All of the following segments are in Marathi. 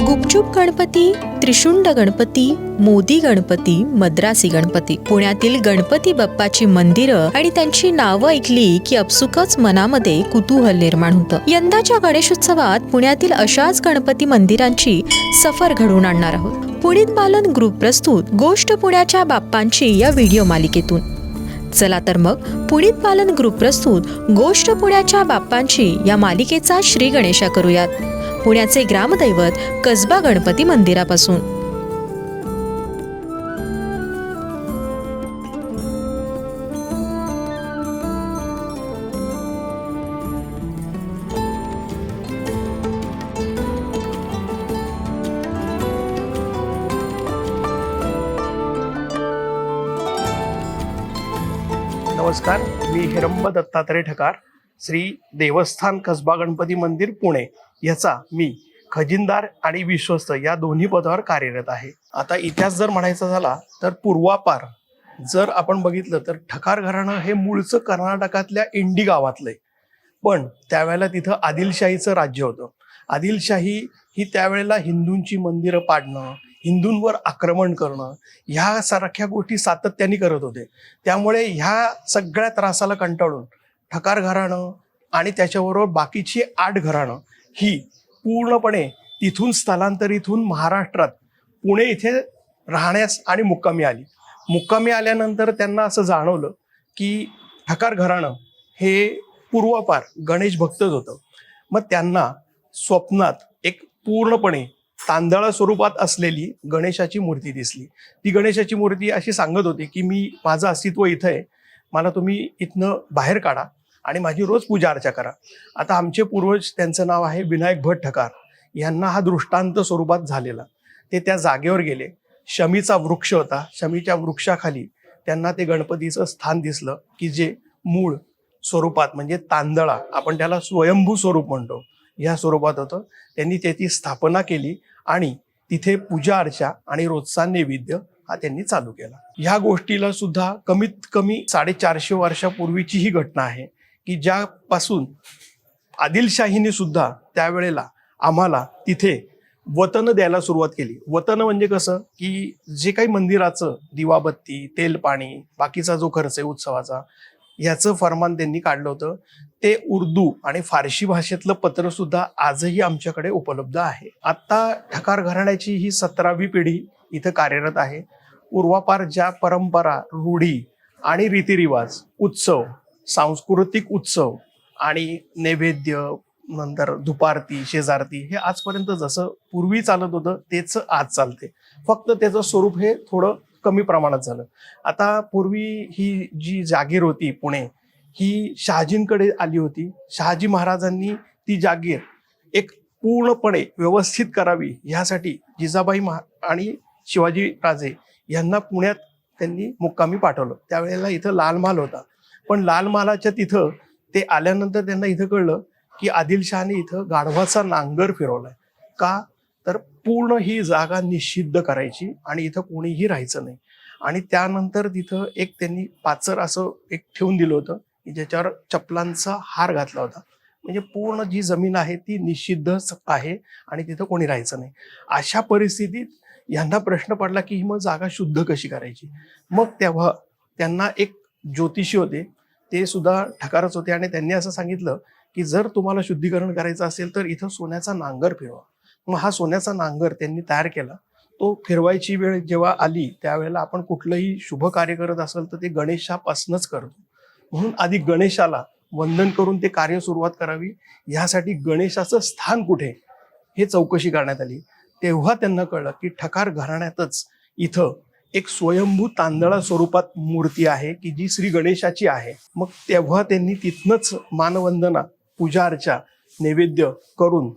गुपचूप गणपती त्रिशुंड गणपती मोदी गणपती मद्रासी गणपती. पुण्यातील गणपती बाप्पाची मंदिरं आणि त्यांची नावं ऐकली की अपसुकच मनामध्ये कुतूहल निर्माण होतं. यंदाच्या गणेशोत्सवात पुण्यातील अशाच गणपती मंदिरांची सफर घडवून आणणार आहोत. पुणित बालन ग्रुप प्रस्तुत गोष्ट पुण्याच्या बाप्पांची या व्हिडिओ मालिकेतून. चला तर मग पुणित बालन ग्रुप प्रस्तुत गोष्ट पुण्याच्या बाप्पांची या मालिकेचा श्री गणेशा करूयात. पुण्याचे ग्रामदैवत कसबा गणपती मंदिरापासून. नमस्कार मी हिरंब दत्तात्रय ठकार श्री देवस्थान कसबा गणपती मंदिर पुणे. याचा मी खजिनदार आणि विश्वस्त या दोन्ही पदावर कार्यरत आहे. आता इतिहास जर म्हणायचा झाला तर पूर्वापार जर आपण बघितलं तर ठकार घराणं हे मूळचं कर्नाटकातल्या इंडी गावातलंय. पण त्यावेळेला तिथं आदिलशाहीचं राज्य होतं. आदिलशाही ही त्यावेळेला हिंदूंची मंदिरं पाडणं हिंदूंवर आक्रमण करणं ह्या सारख्या गोष्टी सातत्याने करत होते. त्यामुळे ह्या सगळ्या त्रासाला कंटाळून ठकार घराणं आणि त्याच्याबरोबर बाकीची आठ घराणं ही पूर्णपणे तिथून स्थलांतरित होऊन महाराष्ट्रात पुणे इथे राहण्यास आणि मुक्कामी आली. मुक्कामी आल्यानंतर त्यांना असं जाणवलं की ठकार घराणं हे पूर्वापार गणेश भक्तच होतं. मग त्यांना स्वप्नात एक पूर्णपणे तांदळा स्वरूपात असलेली गणेशाची मूर्ती दिसली. ती गणेशाची मूर्ती अशी सांगत होती की मी माझं अस्तित्व इथं आहे. मला तुम्ही इथनं बाहेर काढा. आणि माझी रोज पूजा अर्चा करा. आता आमचे पूर्वज त्यांचं नाव आहे विनायक भट ठकार यांना हा दृष्टांत स्वरूपात झालेला. ते त्या जागेवर गेले. शमीचा वृक्ष होता. शमीच्या वृक्षाखाली त्यांना ते गणपतीचं स्थान दिसलं की जे मूळ स्वरूपात म्हणजे तांदळा आपण त्याला स्वयंभू स्वरूप म्हणतो. ह्या स्वरूपात होतं. त्यांनी त्याची स्थापना केली आणि तिथे पूजा अर्चा आणि रोजचा नैवेद्य हा त्यांनी चालू केला. ह्या गोष्टीला सुद्धा कमीत कमी साडेचारशे वर्षापूर्वीची ही घटना आहे. की ज्यापासून आदिलशाहीने सुद्धा त्यावेळेला आम्हाला तिथे वतन द्यायला सुरुवात केली. वतन म्हणजे कसं? की जे काही मंदिराचं दिवाबत्ती तेल पाणी बाकीचा जो खर्च आहे उत्सवाचा याचं फरमान त्यांनी काढलं होतं. ते उर्दू आणि फारशी भाषेतलं पत्र सुद्धा आजही आमच्याकडे उपलब्ध आहे. आता ठकार घराण्याची ही सतरावी पिढी इथं कार्यरत आहे. पूर्वापार ज्या परंपरा रूढी आणि रीतिरिवाज उत्सव सांस्कृतिक उत्सव आणि नैवेद्य नंतर दुपारती शेजारती हे आजपर्यंत जसं पूर्वी चालत होतं तेच आज चालते. फक्त त्याचं स्वरूप हे थोडं कमी प्रमाणात झालं. आता पूर्वी ही जी जागीर होती पुणे ही शहाजींकडे आली होती. शहाजी महाराजांनी ती जागीर एक पूर्णपणे व्यवस्थित करावी ह्यासाठी जिजाबाई महा आणि शिवाजी राजे यांना पुण्यात त्यांनी मुक्कामी पाठवलं. त्यावेळेला इथं लाल महाल होता. पण लाल मालाच्या तिथं ते आल्यानंतर त्यांना इथं कळलं की आदिलशहाने इथं गाढवाचा नांगर फिरवलाय. का? तर पूर्ण ही जागा निषिद्ध करायची आणि इथं कोणीही राहायचं नाही. आणि त्यानंतर तिथं एक त्यांनी पाचर असं एक ठेवून दिलं होतं की ज्याच्यावर चपलांचा हार घातला होता. म्हणजे पूर्ण जी जमीन आहे ती निषिद्ध आहे आणि तिथं कोणी राहायचं नाही. अशा परिस्थितीत यांना प्रश्न पडला की ही मग जागा शुद्ध कशी करायची? मग तेव्हा त्यांना एक ज्योतिषी होते ते सुद्धा ठकारच होते आणि त्यांनी असं सांगितलं की जर तुम्हाला शुद्धीकरण करायचं असेल तर इथं सोन्याचा नांगर फिरवा. मग हा सोन्याचा नांगर त्यांनी तयार केला. तो फिरवायची वेळ जेव्हा आली त्यावेळेला आपण कुठलंही शुभ कार्य करत असेल तर ते गणेशापासूनच करतो. म्हणून आधी गणेशाला वंदन करून ते कार्य सुरुवात करावी. यासाठी गणेशाचं स्थान कुठे? हे चौकशी करण्यात आली. तेव्हा त्यांना कळलं की ठकार घराण्यातच इथं एक स्वयंभू तांदळा स्वरूपात मूर्ती आहे की जी श्री गणेशाची आहे. मग तेव्हा त्यांनी तिथनच मानवंदना पूजा अर्चा नैवेद्य करून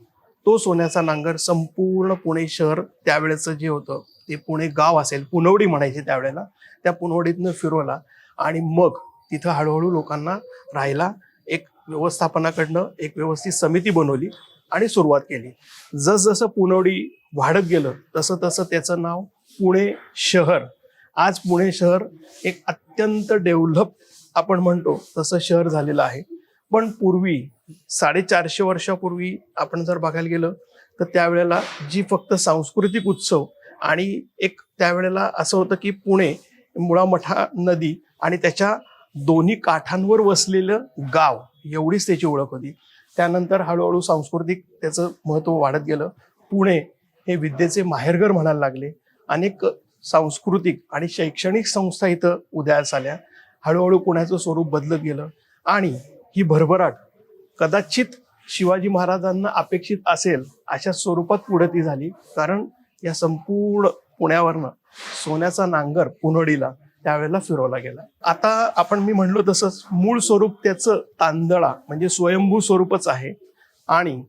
तो सोन्याचा नांगर संपूर्ण पुणे शहर त्यावेळेचं जे होतं ते पुणे गाव असेल पुनवडी म्हणायचे त्यावेळेला त्या पुनवडीतनं फिरवला आणि मग तिथं हळूहळू लोकांना राहायला एक व्यवस्थापनाकडनं एक व्यवस्थित समिती बनवली आणि सुरुवात केली. जसजसं पुनवडी वाढत गेलं तसं तसं त्याचं नाव पुणे शहर. आज पुणे शहर एक अत्यंत डेव्हलप आपण म्हणतो तसं शहर झालेलं आहे. पण पूर्वी साडेचारशे वर्षापूर्वी आपण जर बघायला गेलं तर त्यावेळेला जी फक्त सांस्कृतिक उत्सव आणि एक त्यावेळेला असं होतं की पुणे मुळामठा नदी आणि त्याच्या दोन्ही काठांवर वसलेलं गाव एवढीच त्याची ओळख होती. त्यानंतर हळूहळू सांस्कृतिक त्याचं महत्त्व वाढत गेलं. पुणे हे विद्येचे माहेरघर म्हणायला लागले. अनेक सांस्कृतिक आणि शैक्षणिक संस्था इथं उदयास आल्या हळूहळू पुण्याचं स्वरूप बदलत गेलं. आणि ही भरभराट कदाचित शिवाजी महाराजांना अपेक्षित असेल अशा स्वरूपात पुढे ती झाली. कारण या संपूर्ण पुण्यावरनं सोन्याचा नांगर पुनडीला त्यावेळेला फिरवला गेला. आता आपण मी म्हणलो तसंच मूळ स्वरूप त्याचं तांदळा म्हणजे स्वयंभू स्वरूपच आहे. आणि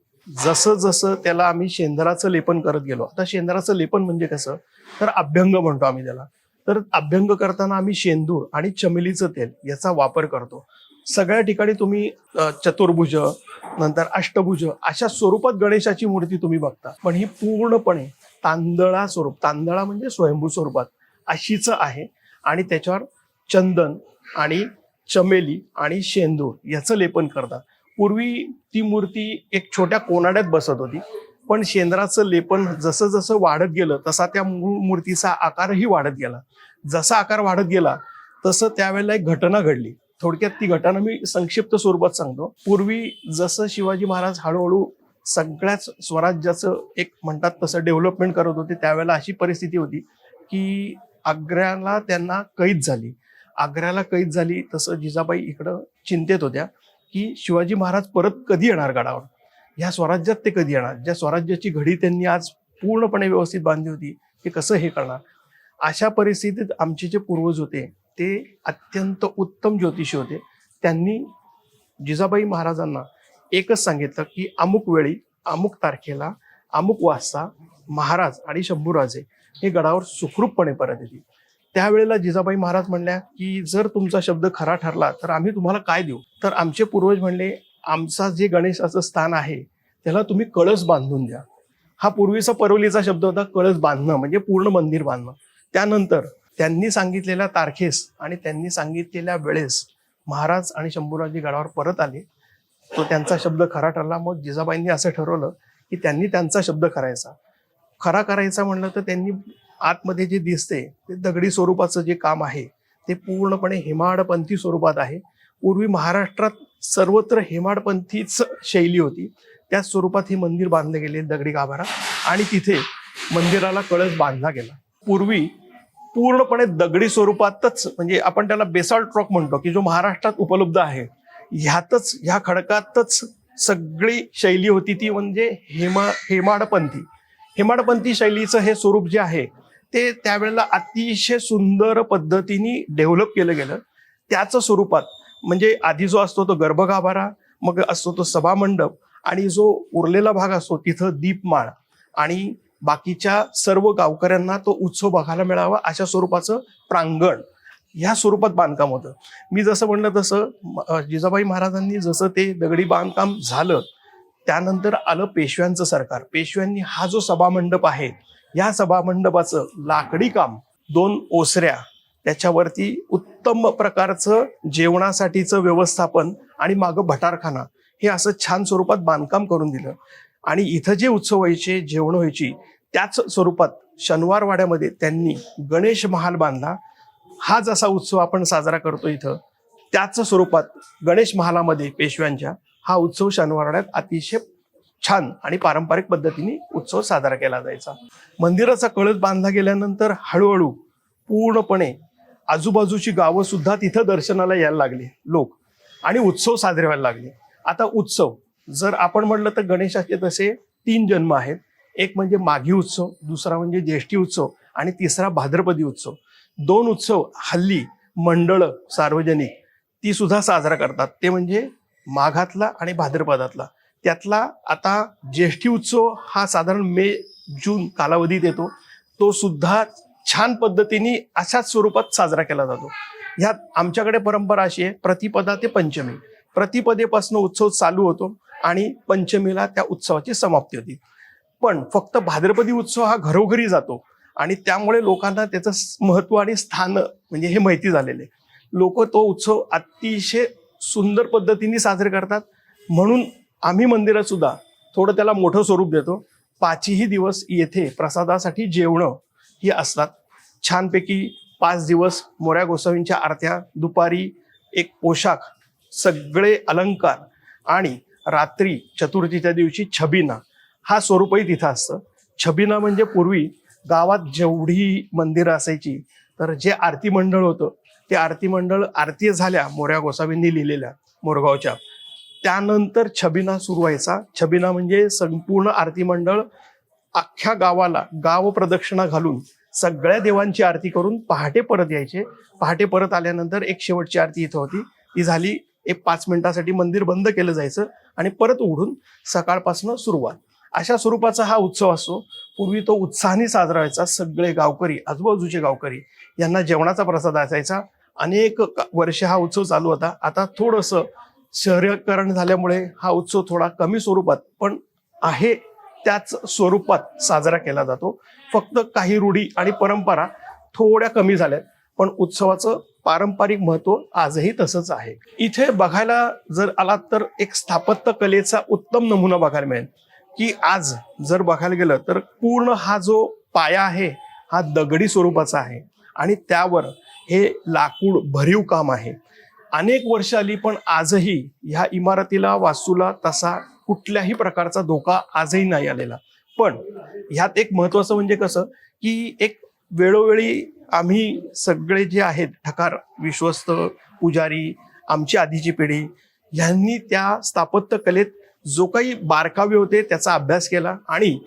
जसं जसं त्याला आम्ही शेंदराचं लेपन करत गेलो. आता शेंदराचं लेपन म्हणजे कसं? तर अभ्यंग म्हणतो आम्ही त्याला. तर अभ्यंग करताना आम्ही शेंदूर आणि चमेलीचं तेल याचा वापर करतो. सगळ्या ठिकाणी तुम्ही चतुर्भुज नंतर अष्टभुज अशा स्वरूपात गणेशाची मूर्ती तुम्ही बघता. पण ही पूर्णपणे तांदळा स्वरूप तांदळा म्हणजे स्वयंभू स्वरूपात अशीच आहे. आणि त्याच्यावर चंदन आणि चमेली आणि शेंदूर याचं लेपन करतात. पूर्वी ती मूर्ती एक छोट्या कोनाड्यात बसत होती. पण शेंद्राचं लेपन जसं जसं वाढत गेलं तसा त्या मूळ मूर्तीचा आकारही वाढत गेला. जसा आकार वाढत गेला तसं त्यावेळेला एक घटना घडली. थोडक्यात ती घटना मी संक्षिप्त स्वरूपात सांगतो. पूर्वी जसं शिवाजी महाराज हळूहळू सगळ्याच स्वराज्याचं एक म्हणतात तसं डेव्हलपमेंट करत होते त्यावेळेला अशी परिस्थिती होती की आग्र्याला त्यांना कैद झाली. आग्र्याला कैद झाली तसं जिजाबाई इकडं चिंतेत होत्या की शिवाजी महाराज परत कधी येणार गडावर? ह्या स्वराज्यात ते कधी येणार? ज्या स्वराज्याची घडी त्यांनी आज पूर्णपणे व्यवस्थित बांधली होती ते कसं हे करणार? अशा परिस्थितीत आमचे जे पूर्वज होते ते अत्यंत उत्तम ज्योतिषी होते. त्यांनी जिजाबाई महाराजांना एकच सांगितलं की अमुक वेळी अमुक तारखेला अमुक वाजता महाराज आणि शंभूराजे हे गडावर सुखरूपपणे परत येतील. त्यावेळेला जिजाबाई महाराज म्हणल्या की जर तुमचा शब्द खरा ठरला तर आम्ही तुम्हाला काय देऊ? तर आमचे पूर्वज म्हणले आमचा जे गणेशाचं स्थान आहे त्याला तुम्ही कळस बांधून द्या. हा पूर्वीचा परवलीचा शब्द होता कळस बांधणं म्हणजे पूर्ण मंदिर बांधणं. त्यानंतर त्यांनी सांगितलेल्या तारखेस आणि त्यांनी सांगितलेल्या वेळेस महाराज आणि शंभूराजी गडावर परत आले. तो त्यांचा शब्द खरा ठरला. मग जिजाबाईंनी असं ठरवलं की त्यांनी त्यांचा शब्द करायचा. खरा करायचा म्हणलं तर त्यांनी आतमध्ये जे दिसते ते दगडी स्वरूपाचं जे काम आहे ते पूर्णपणे हिमाडपंथी स्वरूपात आहे. पूर्वी महाराष्ट्रात सर्वत्र हेमाडपंथीच शैली होती. त्याच स्वरूपात हे मंदिर बांधले गेले दगडी गाभारा. आणि तिथे मंदिराला कळस बांधला गेला. पूर्वी पूर्णपणे दगडी स्वरूपातच म्हणजे आपण त्याला बेसाल्ट रॉक म्हणतो की जो महाराष्ट्रात उपलब्ध आहे. ह्यातच ह्या खडकातच सगळी शैली होती ती म्हणजे हेमा हेमाडपंथी. हेमाडपंथी शैलीचं हे स्वरूप जे आहे ते त्यावेळेला अतिशय सुंदर पद्धतीने डेव्हलप केलं गेलं. त्याचं स्वरूपात म्हणजे आधी जो असतो तो गर्भगाभारा मग असतो तो सभामंडप आणि जो उरलेला भाग असतो तिथं दीपमाळ आणि बाकीच्या सर्व गावकऱ्यांना तो उत्सव बघायला मिळावा अशा स्वरूपाचं प्रांगण ह्या स्वरूपात बांधकाम होतं. मी जसं म्हणलं तसं जिजाबाई महाराजांनी जसं ते दगडी बांधकाम झालं त्यानंतर आलं पेशव्यांचं सरकार. पेशव्यांनी हा जो सभामंडप आहे या सभामंडपाचं लाकडी काम दोन ओसऱ्या त्याच्यावरती उत्तम प्रकारचं जेवणासाठीचं व्यवस्थापन आणि मागं भटारखाना हे असं छान स्वरूपात बांधकाम करून दिलं. आणि इथं जे उत्सव व्हायचे जेवण व्हायची त्याच स्वरूपात शनिवार वाड्यामध्ये त्यांनी गणेश महाल बांधला. हा जसा उत्सव आपण साजरा करतो इथं. त्याच स्वरूपात गणेश महालामध्ये पेशव्यांच्या हा उत्सव शनिवारवाड्यात अतिशय छान आणि पारंपरिक पद्धतीने उत्सव साजरा केला जायचा. मंदिराचा कळस बांधला गेल्यानंतर हळूहळू पूर्णपणे आजूबाजूची गावं सुद्धा तिथं दर्शनाला यायला लागली लोक. आणि उत्सव साजरे व्हायला लागले. आता उत्सव जर आपण म्हटलं तर गणेशाचे तसे तीन जन्म आहेत. एक म्हणजे माघी उत्सव दुसरा म्हणजे ज्येष्ठी उत्सव आणि तिसरा भाद्रपदी उत्सव. दोन उत्सव हल्ली मंडळ सार्वजनिक ती सुद्धा साजरा करतात. ते म्हणजे माघातला आणि भाद्रपदातला. त्यातला आता ज्येष्ठी उत्सव हा साधारण मे जून कालावधीत येतो. तो सुद्धा छान पद्धतीने अशाच स्वरूपात साजरा केला जातो. ह्यात आमच्याकडे परंपरा अशी आहे प्रतिपदा ते पंचमी. प्रतिपदेपासून उत्सव चालू होतो आणि पंचमीला त्या उत्सवाची समाप्ती होती. पण फक्त भाद्रपदी उत्सव हा घरोघरी जातो आणि त्यामुळे लोकांना त्याचं महत्त्व आणि स्थान म्हणजे हे माहिती झालेले. लोक तो उत्सव अतिशय सुंदर पद्धतीने साजरे करतात. म्हणून आम्ही मंदिरात सुद्धा थोडं त्याला मोठं स्वरूप देतो. पाचही दिवस येथे प्रसादासाठी जेवणं ही असतात. छानपैकी पाच दिवस मोऱ्या गोसावींच्या आरत्या दुपारी एक पोशाख सगळे अलंकार आणि रात्री चतुर्थीच्या दिवशी छबिना. हा स्वरूपही तिथं असतं. छबिना म्हणजे पूर्वी गावात जेवढी मंदिरं असायची तर जे आरती मंडळ होतं ते आरती मंडळ आरती झाल्या मोऱ्या गोसावींनी लिहिलेल्या मोरगावच्या. त्यानंतर छबिना सुरू व्हायचा. छबिना म्हणजे संपूर्ण आरती मंडळ अख्ख्या गावाला गाव प्रदक्षिणा घालून सगळ्या देवांची आरती करून पहाटे परत यायचे. पहाटे परत आल्यानंतर एक शेवटची आरती इथं होती. ती झाली एक पाच मिनिटासाठी मंदिर बंद केलं जायचं आणि परत उघडून सकाळपासून सुरुवात. अशा स्वरूपाचा हा उत्सव असतो. पूर्वी तो उत्साहाने साजरा व्हायचा. सगळे गावकरी आजूबाजूचे गावकरी यांना जेवणाचा प्रसाद असायचा. अनेक वर्ष हा उत्सव चालू होता. आता थोडंसं शहरीकरण झाल्यामुळे हा उत्सव थोडा कमी स्वरूपात पण आहे त्याच स्वरूपात साजरा केला जातो. फक्त काही रूढी आणि परंपरा थोड्या कमी झाल्यात पण उत्सवाचं पारंपरिक महत्त्व आजही तसंच आहे. इथे बघायला जर आलात तर एक स्थापत्य कलेचा उत्तम नमुना बघायला मिळेल. की आज जर बघायला गेलं तर पूर्ण हा जो पाया आहे हा दगडी स्वरूपाचा आहे आणि त्यावर हे लाकूड भरीव काम आहे. अनेक वर्ष आली पण आजही ह्या इमारतीला वास्तूला तसा कुठल्याही प्रकारचा धोका आजही नाही आलेला. पण ह्यात एक महत्वाचं म्हणजे कसं की एक वेळोवेळी आम्ही सगळे जे आहेत ठकार विश्वस्त पुजारी आमची आधीची पिढी ह्यांनी त्या स्थापत्य कलेत जो काही बारकावे होते त्याचा अभ्यास केला आणि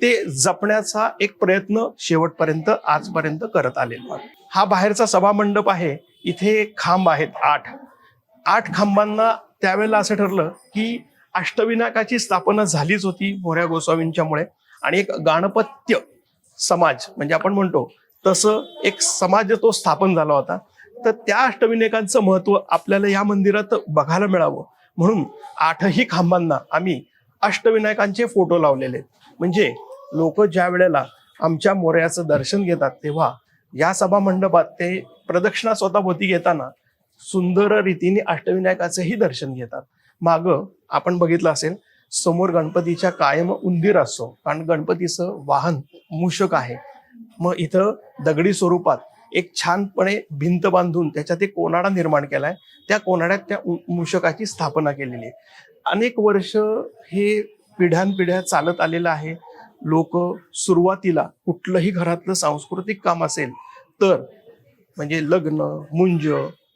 ते जपण्याचा एक प्रयत्न शेवटपर्यंत आजपर्यंत करत आलेला आहे. हा बाहेरचा सभामंडप आहे इथे खांब आहेत आठ आठ खांबांना त्यावेळेला असं ठरलं की अष्टविनायकाची स्थापना झालीच होती मोऱ्या गोस्वामींच्यामुळे आणि एक गाणपत्य समाज म्हणजे आपण म्हणतो तसं एक समाज तो स्थापन झाला होता. तर त्या अष्टविनायकांचं महत्त्व आपल्याला या मंदिरात बघायला मिळावं. म्हणून आठही खांबांना आम्ही अष्टविनायकांचे फोटो लावलेले म्हणजे लोक ज्या वेळेला आमच्या मोऱ्याचं दर्शन घेतात तेव्हा या सभा मंडपात ते प्रदक्षिणा स्वतः भोवती घेताना सुंदर रीतीने अष्टविनायकाचंही दर्शन घेतात. माग आपण बघितलं असेल समोर गणपतीच्या कायम उंदीर असतो. कारण गणपतीचं वाहन मूषक आहे. मग इथं दगडी स्वरूपात एक छानपणे भिंत बांधून त्याच्यात एक कोनाडा निर्माण केलाय. त्या कोनाड्यात त्या उ- मूषकाची स्थापना केलेली आहे. अनेक वर्ष हे पिढ्यानपिढ्या चालत आलेलं आहे. लोक सुरुवातीला कुठलंही घरातलं सांस्कृतिक काम असेल तर म्हणजे लग्न मुंज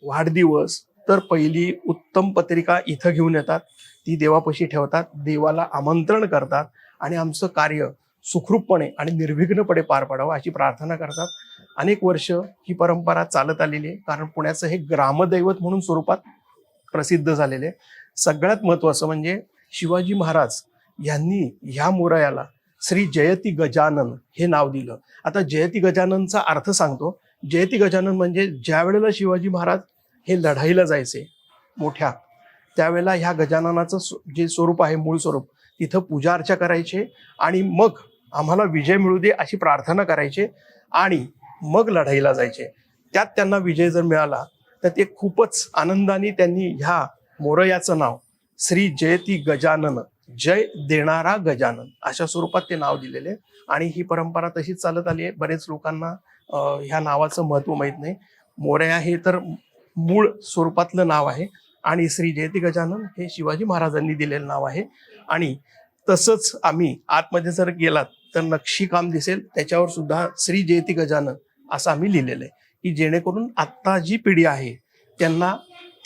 वाढदिवस तर पहिली उत्तम पत्रिका इथं घेऊन येतात. ती देवापाशी ठेवतात. देवाला आमंत्रण करतात. आणि आमचं कार्य सुखरूपपणे आणि निर्विघ्नपणे पार पाडावं अशी प्रार्थना करतात. अनेक वर्ष ही परंपरा चालत आलेली आहे. कारण पुण्याचं हे ग्रामदैवत म्हणून स्वरूपात प्रसिद्ध झालेले आहे. सगळ्यात महत्वाचं म्हणजे शिवाजी महाराज यांनी ह्या मुरयाला श्री जयती गजानन हे नाव दिलं. आता जयती गजाननचा अर्थ सांगतो. जयती गजानन म्हणजे ज्या वेळेला शिवाजी महाराज हे लढाईला जायचे मोठ्या. त्यावेळेला ह्या गजाननाचं जे स्वरूप आहे मूळ स्वरूप तिथं पूजा अर्चा करायचे आणि मग आम्हाला विजय मिळू दे अशी प्रार्थना करायचे आणि मग लढाईला जायचे. त्यात त्यांना विजय जर मिळाला तर ते खूपच आनंदाने त्यांनी ह्या मोरयाचं नाव श्री जयती गजानन जय देणारा गजानन अशा स्वरूपात ते नाव दिलेले. आहे. आणि ही परंपरा तशीच चालत आली आहे. बरेच लोकांना ह्या नावाचं महत्त्व माहीत नाही. मोरया हे तर मूळ स्वरूपातलं नाव आहे. आणि श्री जयती गजानन हे शिवाजी महाराजांनी दिलेलं नाव आहे. आणि तसंच आम्ही आतमध्ये जर गेलात तर नक्षीकाम दिसेल. त्याच्यावर सुद्धा श्री जयती गजानन असं आम्ही लिहिलेलं आहे. की जेणेकरून आत्ता जी पिढी आहे त्यांना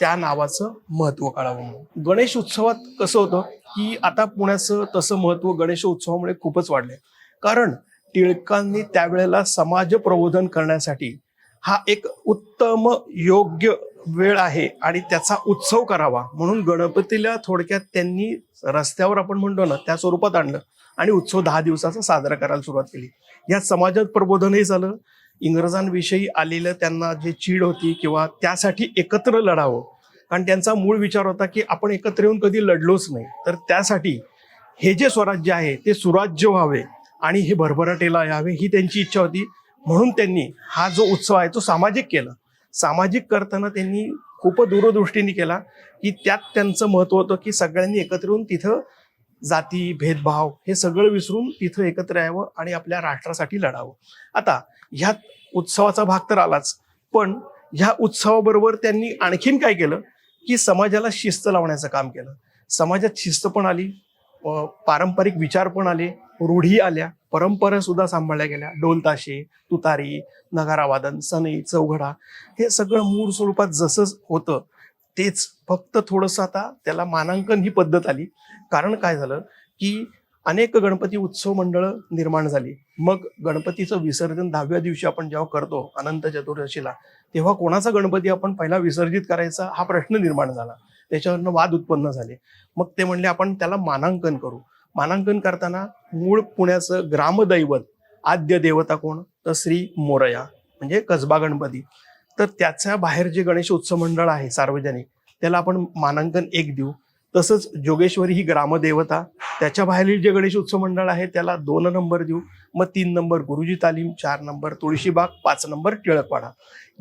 त्या नावाचं महत्त्व कळावं म्हणून. गणेश उत्सवात कसं होतं की आता पुण्याचं तसं महत्त्व गणेश उत्सवामुळे खूपच वाढलंय. कारण टिळकांनी त्यावेळेला समाज प्रबोधन करण्यासाठी हा एक उत्तम योग्य वेळ आहे आणि त्याचा उत्सव करावा. म्हणून गणपतीला थोडक्यात त्यांनी रस्त्यावर आपण म्हणतो ना त्या स्वरूपात आणलं आणि उत्सव दहा दिवसाचा साजरा करायला सुरुवात केली. या समाजात प्रबोधनही झालं. इंग्रजांविषयी आलेलं त्यांना जे चीड होती किंवा त्यासाठी एकत्र लढावं. कारण त्यांचा मूळ विचार होता की आपण एकत्र येऊन कधी लढलोच नाही. तर त्यासाठी हे जे स्वराज्य आहे ते सुराज्य व्हावे आणि हे भरभराटेला यावे ही त्यांची इच्छा होती. म्हणून त्यांनी हा जो उत्सव आहे तो सामाजिक केला. सामाजिक करताना त्यांनी खूप दूरदृष्टीने केला की त्यात त्यांचं महत्त्व होतं की सगळ्यांनी एकत्र येऊन तिथं जाती भेदभाव हे सगळं विसरून तिथं एकत्र यावं आणि आपल्या राष्ट्रासाठी लढावं. आता ह्या उत्सवाचा भाग तर आलाच पण ह्या उत्सवाबरोबर त्यांनी आणखीन काय केलं की समाजाला शिस्त लावण्याचं काम केलं. समाजात शिस्त पण आली पारंपरिक विचार पण आले रूढी आल्या परंपरा सुद्धा सांभाळल्या गेल्या. ढोलताशे तुतारी नगारावादन सनई चौघडा हे सगळं मूळ स्वरूपात जसं होतं तेच फक्त थोडंसं आता त्याला मानांकन ही पद्धत आली. कारण काय झालं की अनेक गणपती उत्सव मंडळ निर्माण झाली. मग गणपतीचं विसर्जन दहाव्या दिवशी आपण जेव्हा करतो अनंत चतुर्दशीला तेव्हा कोणाचा गणपती आपण पहिला विसर्जित करायचा हा प्रश्न निर्माण झाला. त्याच्यावरनं वाद उत्पन्न झाले. मग ते म्हणले आपण त्याला मानांकन करू. मानांकन करताना मूळ पुण्याचं ग्रामदैवत आद्य देवता कोण? तर श्री मोरया म्हणजे कसबा गणपती. तर त्याच्या बाहेर जे गणेश उत्सव मंडळ आहे सार्वजनिक त्याला आपण मानांकन एक देऊ. तसंच जोगेश्वरी ही ग्रामदेवता त्याच्या बाहेरील जे गणेश उत्सव मंडळ आहे त्याला दोन नंबर देऊ. मग तीन नंबर गुरुजी तालीम चार नंबर तुळशीबाग पाच नंबर टिळकवाडा.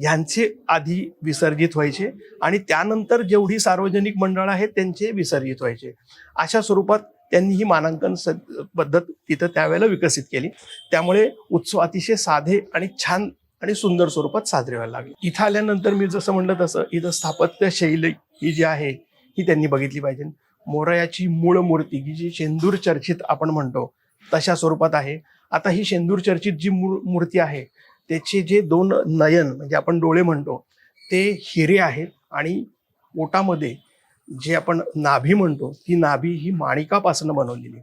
यांचे आधी विसर्जित व्हायचे आणि त्यानंतर जेवढी सार्वजनिक मंडळ आहेत त्यांचे विसर्जित व्हायचे. अशा स्वरूपात त्यांनी ही मानांकन स- पद्धत तिथं त्यावेळेला विकसित केली. त्यामुळे उत्सव अतिशय साधे आणि छान आणि सुंदर स्वरूपात साजरे व्हायला लागले. इथं आल्यानंतर मी जसं म्हणलं तसं इथं स्थापत्य शैली ही जी आहे ही त्यांनी बघितली पाहिजे. मोरयाची मूळ मूर्ती की जी शेंदूर चर्चित आपण म्हणतो तशा स्वरूपात आहे. आता ही शेंदूर चर्चित जी मूळ मूर्ती आहे त्याचे जे दोन नयन म्हणजे आपण डोळे म्हणतो ते हिरे आहेत आणि पोटामध्ये जी आपण नाभी म्हणतो ती नाभी ही माणिकापासून बनवलेली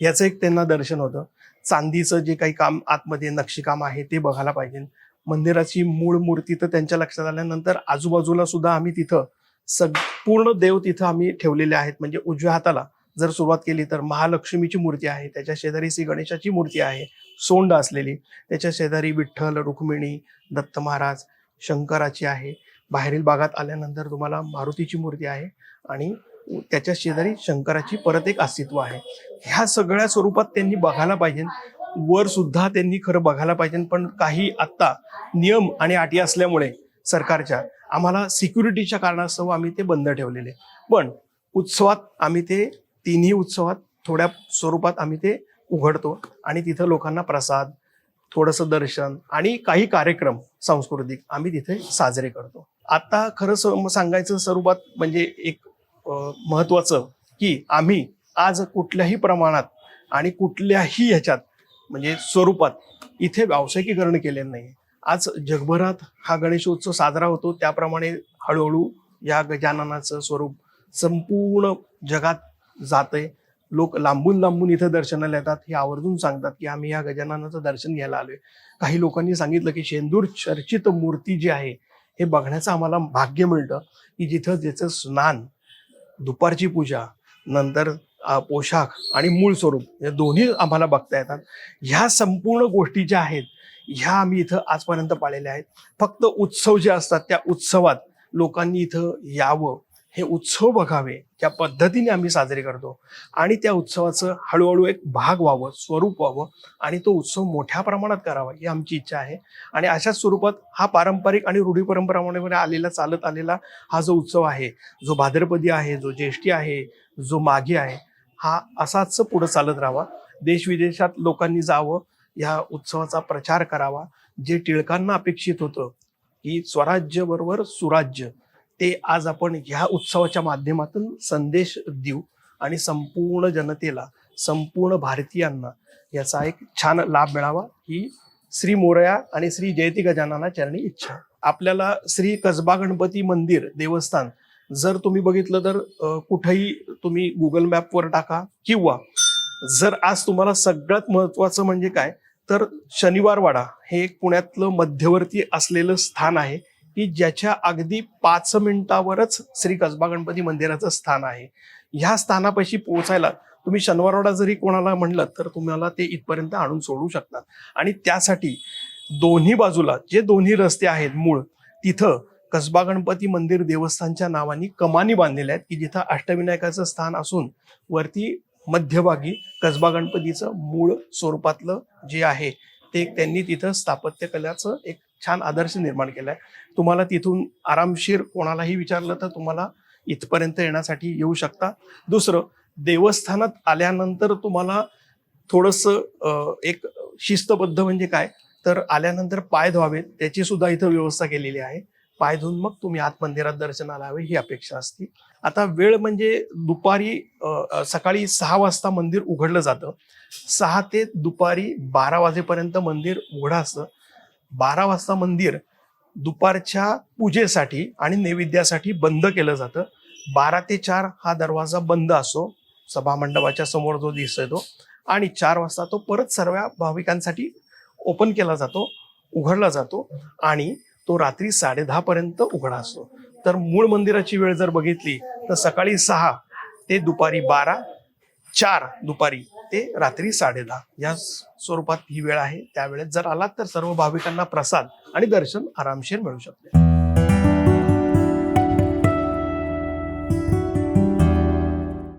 याचं एक त्यांना दर्शन होतं. चांदीचं जे काही काम आतमध्ये नक्षीकाम आहे ते बघायला पाहिजे. मंदिराची मूळ मूर्ती तर त्यांच्या लक्षात आल्यानंतर आजूबाजूला सुद्धा आम्ही तिथं सग पूर्ण देव तिथं आम्ही ठेवलेले आहेत. म्हणजे उजव्या हाताला जर सुरुवात केली तर महालक्ष्मीची मूर्ती आहे त्याच्या शेजारी श्री गणेशाची मूर्ती आहे सोंड असलेली. त्याच्या शेजारी विठ्ठल रुक्मिणी दत्त महाराज शंकराची आहे. बाहेरील भागात आल्यानंतर तुम्हाला मारुतीची मूर्ती आहे आणि त्याच्या शेजारी शंकराची परत एक अस्तित्व आहे. ह्या सगळ्या स्वरूपात त्यांनी बघायला पाहिजे. वर सुद्धा त्यांनी खरं बघायला पाहिजे. पण काही आत्ता नियम आणि अटी असल्यामुळे सरकारच्या आम्हाला सिक्युरिटीच्या कारणास्तव आम्ही ते बंद ठेवलेले. पण उत्सवात आम्ही ते तिन्ही उत्सवात थोड्या स्वरूपात आम्ही ते उघडतो आणि तिथं लोकांना प्रसाद थोडंसं दर्शन आणि काही कार्यक्रम सांस्कृतिक आम्ही तिथे साजरे करतो. आता खरं सांगायचं स्वरूपात म्हणजे एक महत्वाचं की आम्ही आज कुठल्याही प्रमाणात आणि कुठल्याही ह्याच्यात म्हणजे स्वरूपात इथे व्यावसायिकीकरण केलेलं नाही. आज जगभरात हा गणेशोत्सव साजरा होतो. त्याप्रमाणे हळूहळू या गजाननाचं स्वरूप संपूर्ण जगात जातंय. लोक लांबून लांबून इथं दर्शनाला येतात. हे आवर्जून सांगतात की आम्ही या गजाननाचं दर्शन घ्यायला आलोय. काही लोकांनी सांगितलं की शेंदूर चर्चित मूर्ती जी आहे हे बघण्याचं आम्हाला भाग्य मिळतं की जिथं ज्याचं स्नान दुपारची पूजा नंतर पोशाख आणि मूळ स्वरूप या दोन्ही आम्हाला बघता येतात. ह्या संपूर्ण गोष्टी ज्या आहेत ह्या आम्ही इथं आजपर्यंत पाळलेल्या आहेत. फक्त उत्सव जे असतात त्या उत्सवात लोकांनी इथं यावं. हे उत्सव बघावे त्या पद्धतीने आम्ही साजरे करतो. आणि त्या उत्सवाचं हळूहळू एक भाग व्हावं स्वरूप व्हावं आणि तो उत्सव मोठ्या प्रमाणात करावा ही आमची इच्छा आहे. आणि अशाच स्वरूपात हा पारंपरिक आणि रूढी परंपरामुळे आलेला चालत आलेला हा जो उत्सव आहे जो भाद्रपदी आहे जो ज्येष्ठी आहे जो माघी आहे हा असाच पुढं चालत राहावा. देश विदेशात लोकांनी जावं या उत्सवाचा प्रचार करावा. जे टिळकांना अपेक्षित होतं की स्वराज्य बरोबर सुराज्य. ते आज आपण ह्या उत्सवाच्या माध्यमातून संदेश देऊ आणि संपूर्ण जनतेला संपूर्ण भारतीयांना याचा एक छान लाभ मिळावा ही श्री मोरया आणि श्री जयती गजानना चरणी इच्छा आपल्याला श्री कसबा गणपती मंदिर देवस्थान जर तुम्ही बघितलं तर कुठेही तुम्ही गुगल मॅपवर टाका किंवा जर आज तुम्हाला सगळ्यात महत्वाचं म्हणजे काय तर शनिवारवाडा हे एक पुण्यातलं मध्यवर्ती असलेलं स्थान आहे. की ज्याच्या अगदी पाच मिनिटावरच श्री कसबा गणपती मंदिराचं स्थान आहे. ह्या स्थानापाशी पोहोचायला तुम्ही शनिवारवाडा जरी कोणाला म्हणलं तर तुम्हाला ते इथपर्यंत आणून सोडू शकतात. आणि त्यासाठी दोन्ही बाजूला जे दोन्ही रस्ते आहेत मूळ तिथं कसबा गणपती मंदिर देवस्थानच्या नावाने कमानी बांधलेल्या आहेत की जिथं अष्टविनायकाचं स्थान असून वरती मध्यभागी कसबा गणपतीचं मूळ स्वरूपातलं जे आहे ते त्यांनी तिथं स्थापत्यकलाचं एक छान आदर्श निर्माण केलाय. तुम्हाला तिथून आरामशीर कोणालाही विचारलं तर तुम्हाला इथपर्यंत येण्यासाठी येऊ शकता. दुसरं देवस्थानात आल्यानंतर तुम्हाला थोडस एक शिस्तबद्ध म्हणजे काय? तर आल्यानंतर पाय धुवावेत त्याची सुद्धा इथं व्यवस्था केलेली आहे. पाय धुवून मग तुम्ही आत मंदिरात दर्शनाला हवे ही अपेक्षा असते. आता वेळ म्हणजे दुपारी सकाळी सहा वाजता मंदिर उघडलं जातं. सहा ते दुपारी बारा वाजेपर्यंत मंदिर उघडं असतं. बारा वाजता मंदिर दुपारच्या पूजेसाठी आणि नैवेद्यासाठी बंद केलं जातं. बारा ते चार हा दरवाजा बंद असतो सभामंडपाच्या समोर जो दिसतो आणि चार वाजता तो परत सर्व भाविकांसाठी ओपन केला जातो उघडला जातो आणि तो रात्री साडेदहा पर्यंत उघडा असतो. तर मूळ मंदिराची वेळ जर बघितली तर सकाळी सहा ते दुपारी बारा चार दुपारी ते रात्री साडेदहा या स्वरूपात ही वेळ आहे. त्यावेळेस जर आलात तर सर्व भाविकांना प्रसाद आणि दर्शन आरामशीर मिळू शकते.